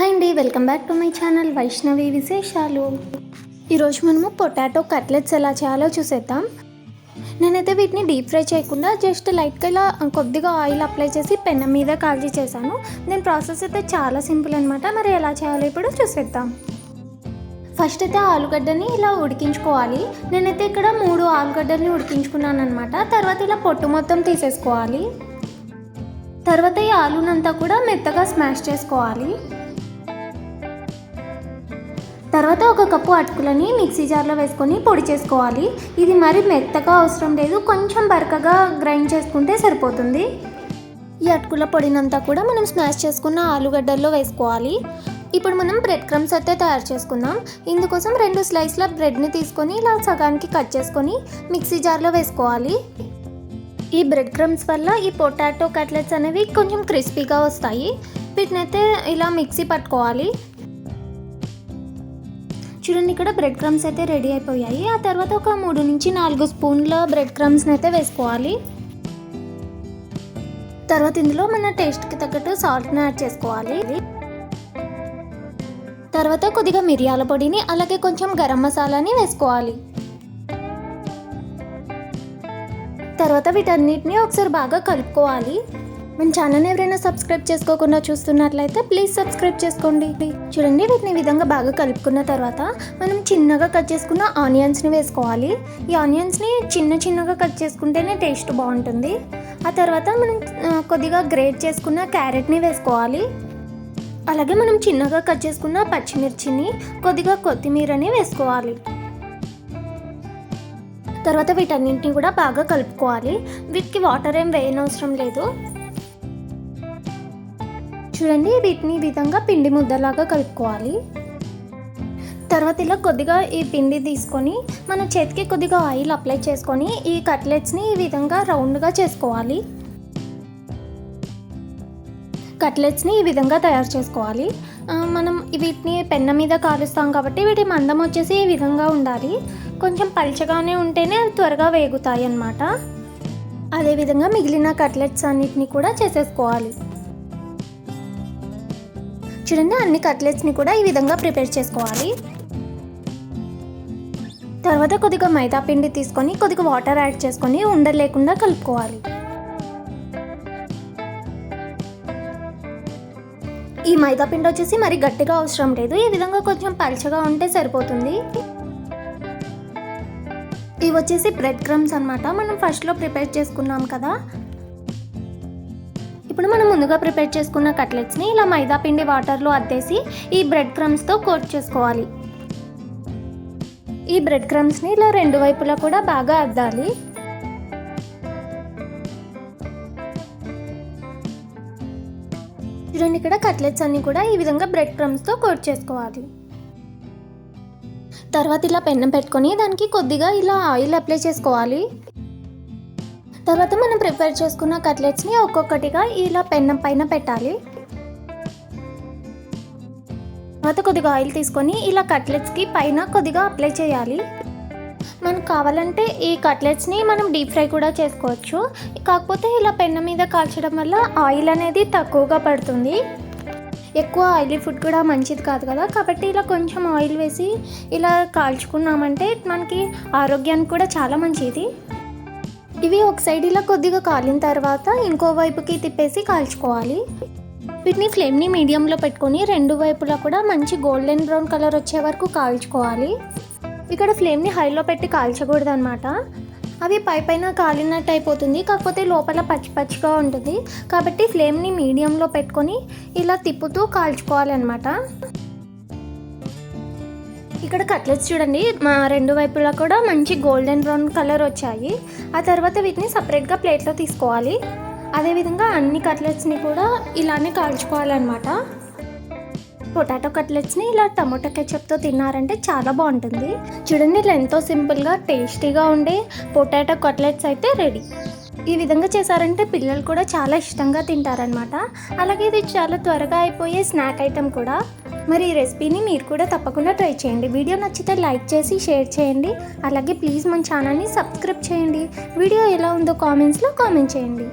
Hi అండి welcome back to my channel Vaishnavi విశేషాలు. ఈరోజు మనము పొటాటో కట్లెట్స్ ఎలా చేయాలో చూసేద్దాం. నేనైతే వీటిని డీప్ ఫ్రై చేయకుండా జస్ట్ లైట్గా ఇలా కొద్దిగా ఆయిల్ అప్లై చేసి పెన్న మీద కాల్చి చేశాను. దీని ప్రాసెస్ అయితే చాలా సింపుల్ అనమాట మరి ఎలా చేయాలో ఇప్పుడు చూసేద్దాం. ఫస్ట్ అయితే ఆలుగడ్డని ఇలా ఉడికించుకోవాలి. నేనైతే ఇక్కడ మూడు ఆలుగడ్డల్ని ఉడికించుకున్నాను అనమాట తర్వాత ఇలా పొట్టు మొత్తం తీసేసుకోవాలి. తర్వాత ఈ ఆలునంతా కూడా మెత్తగా స్మాష్ చేసుకోవాలి. తర్వాత ఒక కప్పు అటుకులని మిక్సీ జార్లో వేసుకొని పొడి చేసుకోవాలి. ఇది మరి మెత్తగా అవసరం లేదు. కొంచెం బరకగా గ్రైండ్ చేసుకుంటే సరిపోతుంది. ఈ అటుకుల పొడినంతా కూడా మనం స్మాష్ చేసుకున్న ఆలుగడ్డల్లో వేసుకోవాలి. ఇప్పుడు మనం బ్రెడ్ క్రమ్స్ అయితే తయారు చేసుకుందాం. ఇందుకోసం రెండు స్లైస్ల బ్రెడ్ని తీసుకొని ఇలా సగానికి కట్ చేసుకొని మిక్సీ జార్లో వేసుకోవాలి. ఈ బ్రెడ్ క్రమ్స్ వల్ల ఈ పొటాటో కట్లెట్స్ అనేవి కొంచెం క్రిస్పీగా వస్తాయి. వీటినైతే ఇలా మిక్సీ పట్టుకోవాలి. చూడండి ఇక్కడ బ్రెడ్ క్రమ్స్ అయితే రెడీ అయిపోయాయి. ఆ తర్వాత ఒక మూడు నుంచి నాలుగు స్పూన్ల బ్రెడ్ క్రమ్స్ని అయితే వేసుకోవాలి. తర్వాత ఇందులో మన టేస్ట్కి తగ్గట్టు సాల్ట్ని యాడ్ చేసుకోవాలి. తర్వాత కొద్దిగా మిరియాల పొడిని అలాగే కొంచెం గరం మసాలాని వేసుకోవాలి. తర్వాత వీటన్నిటిని ఒకసారి బాగా కలుపుకోవాలి. మన ఛానల్ ఎవరైనా సబ్స్క్రైబ్ చేసుకోకుండా చూస్తున్నట్లయితే ప్లీజ్ సబ్స్క్రైబ్ చేసుకోండి. చూడండి వీటిని విధంగా బాగా కలుపుకున్న తర్వాత మనం చిన్నగా కట్ చేసుకున్న ఆనియన్స్ని వేసుకోవాలి. ఈ ఆనియన్స్ని చిన్న చిన్నగా కట్ చేసుకుంటేనే టేస్ట్ బాగుంటుంది. ఆ తర్వాత మనం కొద్దిగా గ్రేట్ చేసుకున్న క్యారెట్ని వేసుకోవాలి. అలాగే మనం చిన్నగా కట్ చేసుకున్న పచ్చిమిర్చిని కొద్దిగా కొత్తిమీరని వేసుకోవాలి. తర్వాత వీటన్నింటిని కూడా బాగా కలుపుకోవాలి. వీటికి వాటర్ ఏం వేయనవసరం లేదు. చూడండి వీటిని ఈ విధంగా పిండి ముద్దలాగా కలుపుకోవాలి. తర్వాత ఇలా కొద్దిగా ఈ పిండి తీసుకొని మన చేతికి కొద్దిగా ఆయిల్ అప్లై చేసుకొని ఈ కట్లెట్స్ని ఈ విధంగా రౌండ్గా చేసుకోవాలి. కట్లెట్స్ని ఈ విధంగా తయారు చేసుకోవాలి. మనం వీటిని పెన్న మీద కాలుస్తాం కాబట్టి వీటి మందం వచ్చేసి ఈ విధంగా ఉండాలి. కొంచెం పల్చగానే ఉంటేనే అవి త్వరగా వేగుతాయి అన్నమాట అదేవిధంగా మిగిలిన కట్లెట్స్ అన్నిటిని కూడా చేసేసుకోవాలి. చూడండి అన్ని కట్లెట్స్ని కూడా ఈ విధంగా ప్రిపేర్ చేసుకోవాలి. తర్వాత కొద్దిగా మైదా పిండి తీసుకొని కొద్దిగా వాటర్ యాడ్ చేసుకొని ఉండలు లేకుండా కలుపుకోవాలి. ఈ మైదా పిండి వచ్చేసి మరి గట్టిగా అవసరం లేదు. ఈ విధంగా కొంచెం పలచగా ఉంటే సరిపోతుంది. ఇవి వచ్చేసి బ్రెడ్ క్రమ్స్ అనమాట మనం ఫస్ట్లో ప్రిపేర్ చేసుకున్నాం కదా. ఇప్పుడు మనం ముందుగా ప్రిపేర్ చేసుకున్న కట్లెట్స్ని ఇలా మైదా పిండి వాటర్లో అద్దేసి ఈ బ్రెడ్ క్రమ్స్తో కోట్ చేసుకోవాలి. ఈ బ్రెడ్ క్రమ్స్ని ఇలా రెండు వైపులా కూడా బాగా అద్దాలి. చూడండి ఇక్కడ కట్లెట్స్ అన్ని కూడా ఈ విధంగా బ్రెడ్ క్రమ్స్తో కోట్ చేసుకోవాలి. తర్వాత ఇలా పెన్నం పెట్టుకొని దానికి కొద్దిగా ఇలా ఆయిల్ అప్లై చేసుకోవాలి. తర్వాత మనం ప్రిపేర్ చేసుకున్న కట్లెట్స్ని ఒక్కొక్కటిగా ఇలా పెన్నం పైన పెట్టాలి. తర్వాత కొద్దిగా ఆయిల్ తీసుకొని ఇలా కట్లెట్స్కి పైన కొద్దిగా అప్లై చేయాలి. మనకు కావాలంటే ఈ కట్లెట్స్ని మనం డీప్ ఫ్రై కూడా చేసుకోవచ్చు. కాకపోతే ఇలా పెన్న మీద కాల్చడం వల్ల ఆయిల్ అనేది తక్కువగా పడుతుంది. ఎక్కువ ఆయిలీ ఫుడ్ కూడా మంచిది కాదు కదా. కాబట్టి ఇలా కొంచెం ఆయిల్ వేసి ఇలా కాల్చుకున్నామంటే మనకి ఆరోగ్యానికి కూడా చాలా మంచిది. ఇవి ఒక సైడ్ ఇలా కొద్దిగా కాలిన తర్వాత ఇంకో వైపుకి తిప్పేసి కాల్చుకోవాలి. వీటిని ఫ్లేమ్ని మీడియంలో పెట్టుకొని రెండు వైపులా కూడా మంచి గోల్డెన్ బ్రౌన్ కలర్ వచ్చే వరకు కాల్చుకోవాలి. ఇక్కడ ఫ్లేమ్ని హైలో పెట్టి కాల్చకూడదు అనమాట అవి పై పైన కాలినట్టు అయిపోతుంది. కాకపోతే లోపల పచ్చి పచ్చిగా ఉంటుంది. కాబట్టి ఫ్లేమ్ని మీడియంలో పెట్టుకొని ఇలా తిప్పుతూ కాల్చుకోవాలన్నమాట. ఇక్కడ కట్లెట్స్ చూడండి. మా రెండు వైపులా కూడా మంచి గోల్డెన్ బ్రౌన్ కలర్ వచ్చాయి. ఆ తర్వాత వీటిని సపరేట్గా ప్లేట్లో తీసుకోవాలి. అదేవిధంగా అన్ని కట్లెట్స్ని కూడా ఇలానే కాల్చుకోవాలన్నమాట. పొటాటో కట్లెట్స్ని ఇలా టమోటా కెచప్తో తిన్నారంటే చాలా బాగుంటుంది. చూడండి ఇలా ఎంతో సింపుల్గా టేస్టీగా ఉండే పొటాటో కట్లెట్స్ అయితే రెడీ. ఈ విధంగా చేశారంటే పిల్లలు కూడా చాలా ఇష్టంగా తింటారనమాట అలాగే ఇది చాలా త్వరగా అయిపోయే స్నాక్ ఐటెం కూడా. మరి ఈ రెసిపీని మీరు కూడా తప్పకుండా ట్రై చేయండి. వీడియో నచ్చితే లైక్ చేసి షేర్ చేయండి. అలాగే ప్లీజ్ మన ఛానల్ని సబ్స్క్రైబ్ చేయండి. వీడియో ఎలా ఉందో కామెంట్స్లో కామెంట్ చేయండి.